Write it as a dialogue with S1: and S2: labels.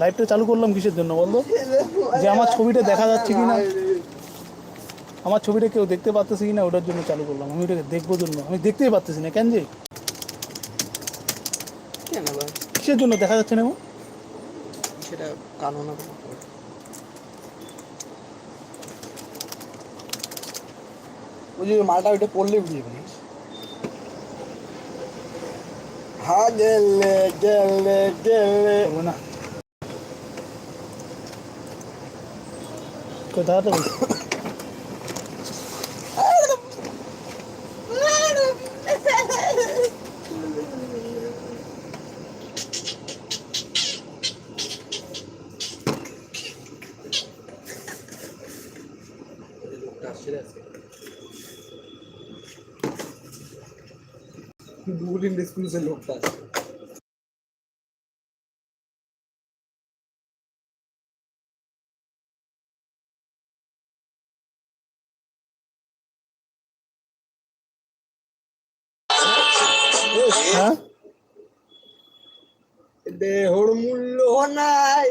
S1: লাইভটা চালু করলাম কিসের জন্য বলতো? যে আমার ছবিটা দেখা যাচ্ছে কি না আমার ছবিটা কেউ দেখতে পারতেছে কি না ওটার জন্য চালু করলাম। আমি ওটাকে দেখব জন্য। আমি দেখতেই পারতেছি না কেন যে? কিসের জন্য দেখা যাচ্ছে না?
S2: সেটা ওই যে মালটা ওইটা পড়লে বুঝিয়ে পারিস হা গেলে গেলে গেলে।
S1: না। Cuidado.
S2: Bullying school से लोग
S1: पास
S2: দেহর মূল্য নাই।